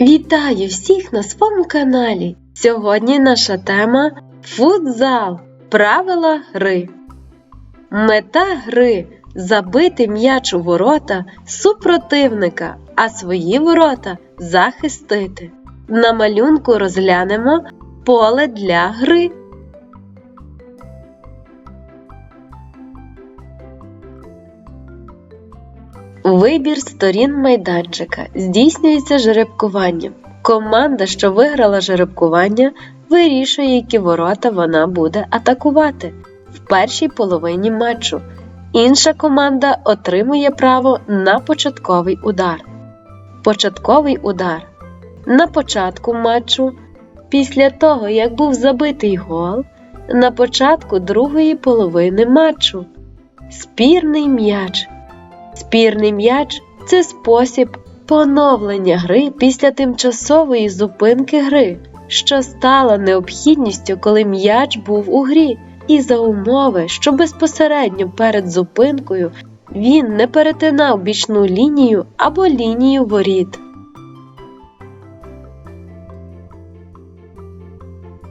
Вітаю всіх на своєму каналі. Сьогодні наша тема футзал. Правила гри. Мета гри забити м'яч у ворота супротивника, а свої ворота захистити. На малюнку розглянемо поле для гри. Вибір сторін майданчика здійснюється жеребкуванням. Команда, що виграла жеребкування, вирішує, які ворота вона буде атакувати в першій половині матчу. Інша команда отримує право на початковий удар. Початковий удар. На початку матчу, після того, як був забитий гол, на початку другої половини матчу. Спірний м'яч. Спірний м'яч це спосіб поновлення гри після тимчасової зупинки гри, що стала необхідністю, коли м'яч був у грі, і за умови, що безпосередньо перед зупинкою він не перетинав бічну лінію або лінію воріт.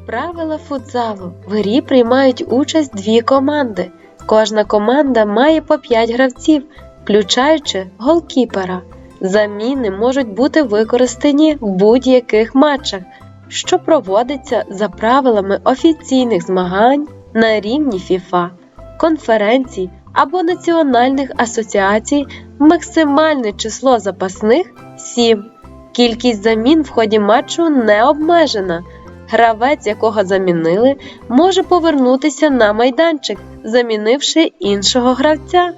Правила футзалу в грі приймають участь дві команди. Кожна команда має по 5 гравців, включаючи голкіпера. Заміни можуть бути використані в будь-яких матчах, що проводиться за правилами офіційних змагань на рівні FIFA, конференцій або національних асоціацій. Максимальне число запасних 7. Кількість замін в ході матчу не обмежена. Гравець, якого замінили, може повернутися на майданчик, замінивши іншого гравця.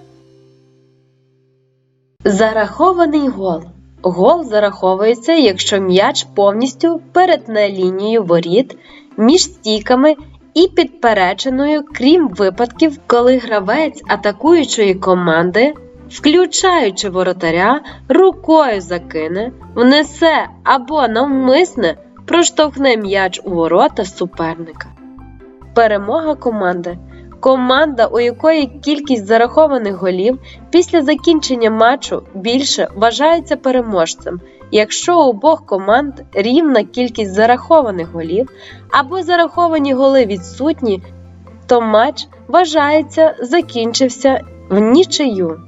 Зарахований гол. Гол зараховується, якщо м'яч повністю перетне лінію воріт між стійками і підпереченою, крім випадків, коли гравець атакуючої команди, включаючи воротаря, рукою закине, внесе або навмисне проштовхне м'яч у ворота суперника. Перемога команди. Команда, у якої кількість зарахованих голів після закінчення матчу більше вважається переможцем, якщо у обох команд рівна кількість зарахованих голів або зараховані голи відсутні, то матч вважається закінчився в нічию.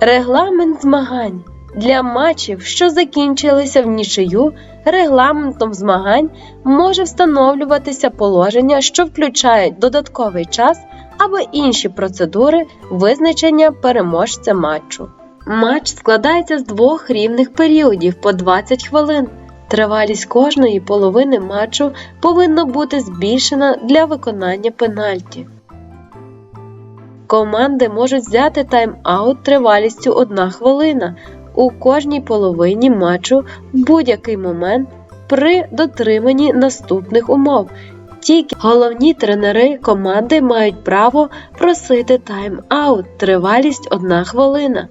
Регламент змагань для матчів, що закінчилися в нічию, регламентом змагань може встановлюватися положення, що включають додатковий час або інші процедури визначення переможця матчу. Матч складається з двох рівних періодів по 20 хвилин. Тривалість кожної половини матчу повинна бути збільшена для виконання пенальті. Команди можуть взяти тайм-аут тривалістю 1 хвилина у кожній половині матчу в будь-який момент при дотриманні наступних умов. Тільки головні тренери команди мають право просити тайм-аут тривалість 1 хвилина.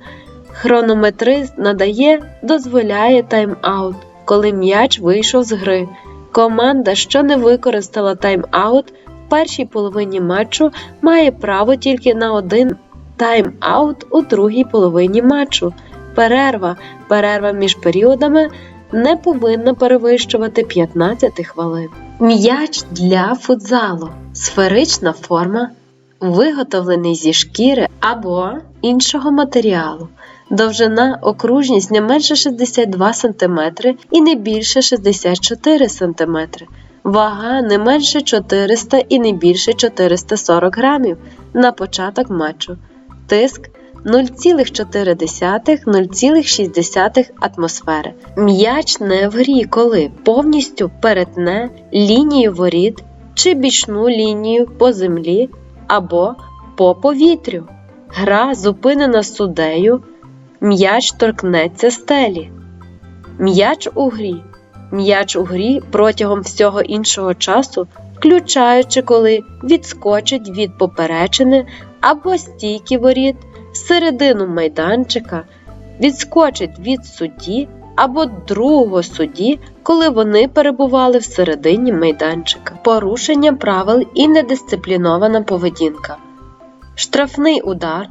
Хронометрист надає, дозволяє тайм-аут, коли м'яч вийшов з гри. Команда, що не використала тайм-аут в першій половині матчу, має право тільки на один тайм-аут у другій половині матчу. Перерва. Перерва між періодами не повинна перевищувати 15 хвилин. М'яч для футзалу. Сферична форма, виготовлений зі шкіри або іншого матеріалу. Довжина окружність не менше 62 см і не більше 64 см. Вага не менше 400 і не більше 440 грамів на початок матчу. Тиск 0,4-0,6 атмосфери. М'яч не в грі, коли повністю перетне лінію воріт чи бічну лінію по землі або по повітрю. Гра зупинена суддею, м'яч торкнеться стелі. М'яч у грі. М'яч у грі протягом всього іншого часу, включаючи, коли відскочить від поперечини або стійки воріт середину майданчика, відскочить від судді або другого судді, коли вони перебували всередині майданчика, порушення правил і недисциплінована поведінка, штрафний удар,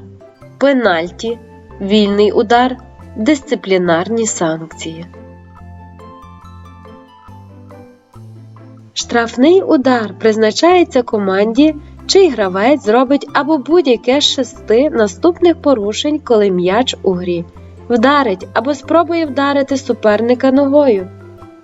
пенальті, вільний удар, дисциплінарні санкції. Штрафний удар призначається команді, чий гравець зробить або будь-яке з шести наступних порушень, коли м'яч у грі. Вдарить або спробує вдарити суперника ногою,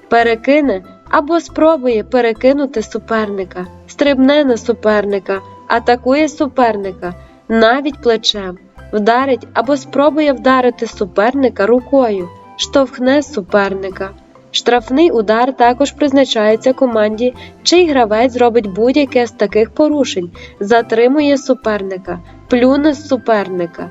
перекине або спробує перекинути суперника, стрибне на суперника, атакує суперника навіть плечем, вдарить або спробує вдарити суперника рукою, штовхне суперника. Штрафний удар також призначається команді, чий гравець зробить будь-яке з таких порушень, затримує суперника, плюне з суперника,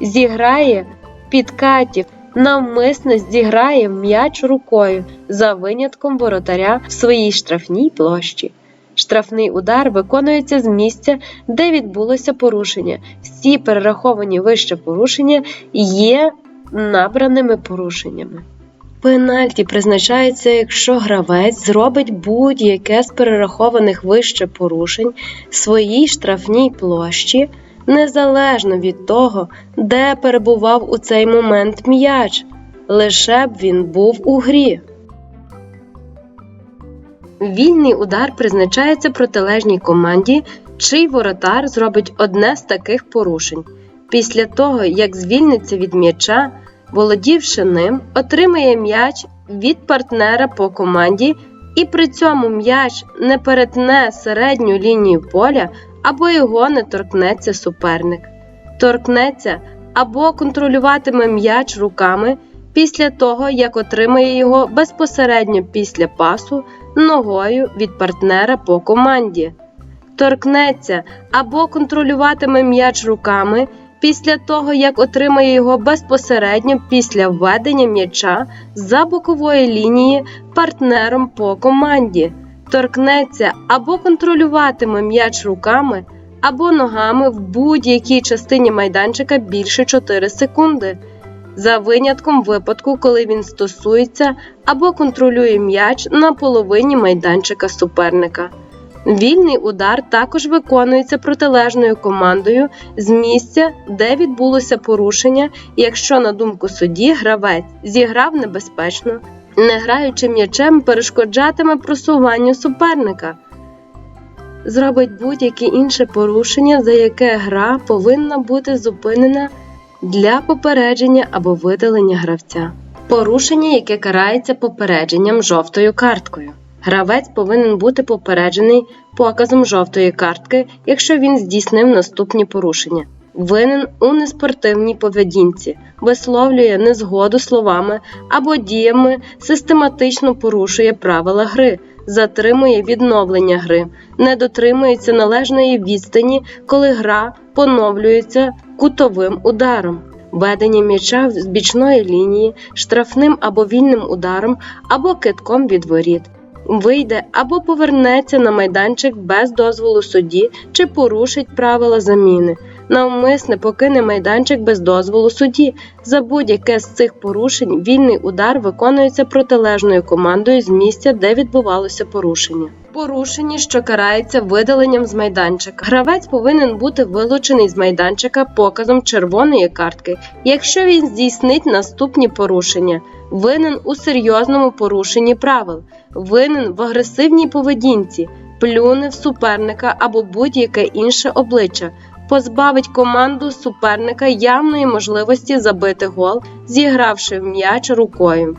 зіграє підкатів, навмисно зіграє м'яч рукою за винятком воротаря в своїй штрафній площі. Штрафний удар виконується з місця, де відбулося порушення. Всі перераховані вище порушення є набраними порушеннями. Пенальті призначається, якщо гравець зробить будь-яке з перерахованих вище порушень своїй штрафній площі, незалежно від того, де перебував у цей момент м'яч, лише б він був у грі. Вільний удар призначається протилежній команді, чий воротар зробить одне з таких порушень. Після того, як звільниться від м'яча, володівши ним, отримає м'яч від партнера по команді і при цьому м'яч не перетне середню лінію поля або його не торкнеться суперник. Торкнеться або контролюватиме м'яч руками після того, як отримає його безпосередньо після пасу ногою від партнера по команді. Торкнеться або контролюватиме м'яч руками після того, як отримає його безпосередньо після введення м'яча за бокової лінії партнером по команді. Торкнеться або контролюватиме м'яч руками або ногами в будь-якій частині майданчика більше 4 секунди. За винятком випадку, коли він стосується або контролює м'яч на половині майданчика суперника. Вільний удар також виконується протилежною командою з місця, де відбулося порушення, якщо, на думку судді, гравець зіграв небезпечно, не граючи м'ячем, перешкоджатиме просуванню суперника. Зробить будь-яке інше порушення, за яке гра повинна бути зупинена для попередження або видалення гравця. Порушення, яке карається попередженням жовтою карткою. Гравець повинен бути попереджений показом жовтої картки, якщо він здійснив наступні порушення. Винен у неспортивній поведінці, висловлює незгоду словами або діями, систематично порушує правила гри, затримує відновлення гри, не дотримується належної відстані, коли гра поновлюється кутовим ударом. Ведення м'яча з бічної лінії, штрафним або вільним ударом, або китком від воріт. Вийде або повернеться на майданчик без дозволу судді чи порушить правила заміни. Навмисне покине майданчик без дозволу судді. За будь-яке з цих порушень вільний удар виконується протилежною командою з місця, де відбувалося порушення. Порушення, що карається видаленням з майданчика. Гравець повинен бути вилучений з майданчика показом червоної картки, якщо він здійснить наступні порушення. Винен у серйозному порушенні правил, винен в агресивній поведінці, плюне в суперника або будь-яке інше обличчя, позбавить команду суперника явної можливості забити гол, зігравши в м'яч рукою.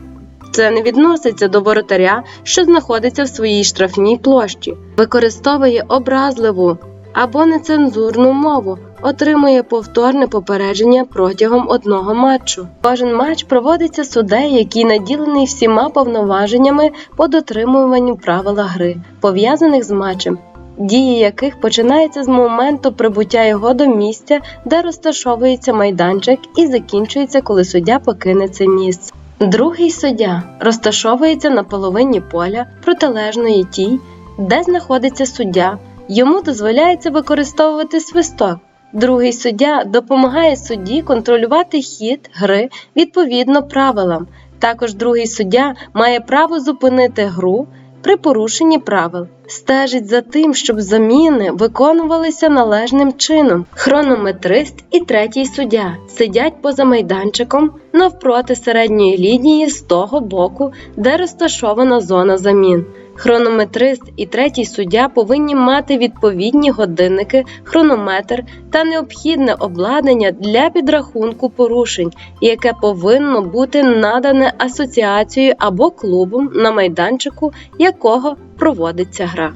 Це не відноситься до воротаря, що знаходиться в своїй штрафній площі, використовує образливу або нецензурну мову, отримує повторне попередження протягом одного матчу. Кожен матч проводиться суддею, який наділений всіма повноваженнями по дотримуванню правила гри, пов'язаних з матчем, дії яких починаються з моменту прибуття його до місця, де розташовується майданчик, і закінчується, коли суддя покине це місце. Другий суддя розташовується на половині поля протилежної тій, де знаходиться суддя. Йому дозволяється використовувати свисток. Другий суддя допомагає судді контролювати хід гри відповідно правилам. Також другий суддя має право зупинити гру при порушенні правил, стежить за тим, щоб заміни виконувалися належним чином. Хронометрист і третій суддя сидять поза майданчиком навпроти середньої лінії з того боку, де розташована зона замін. Хронометрист і третій суддя повинні мати відповідні годинники, хронометр та необхідне обладнання для підрахунку порушень, яке повинно бути надане асоціацією або клубом на майданчику, якого проводиться гра.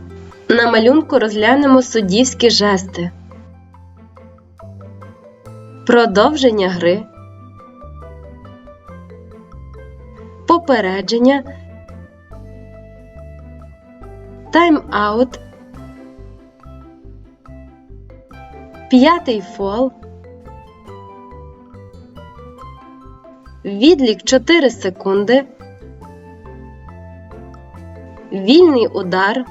На малюнку розглянемо суддівські жести. Продовження гри. Попередження. Тайм-аут. П'ятий фол. Відлік 4 секунди. Вільний удар.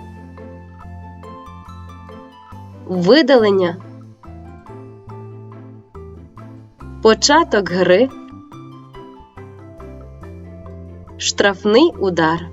Видалення. Початок гри. Штрафний удар.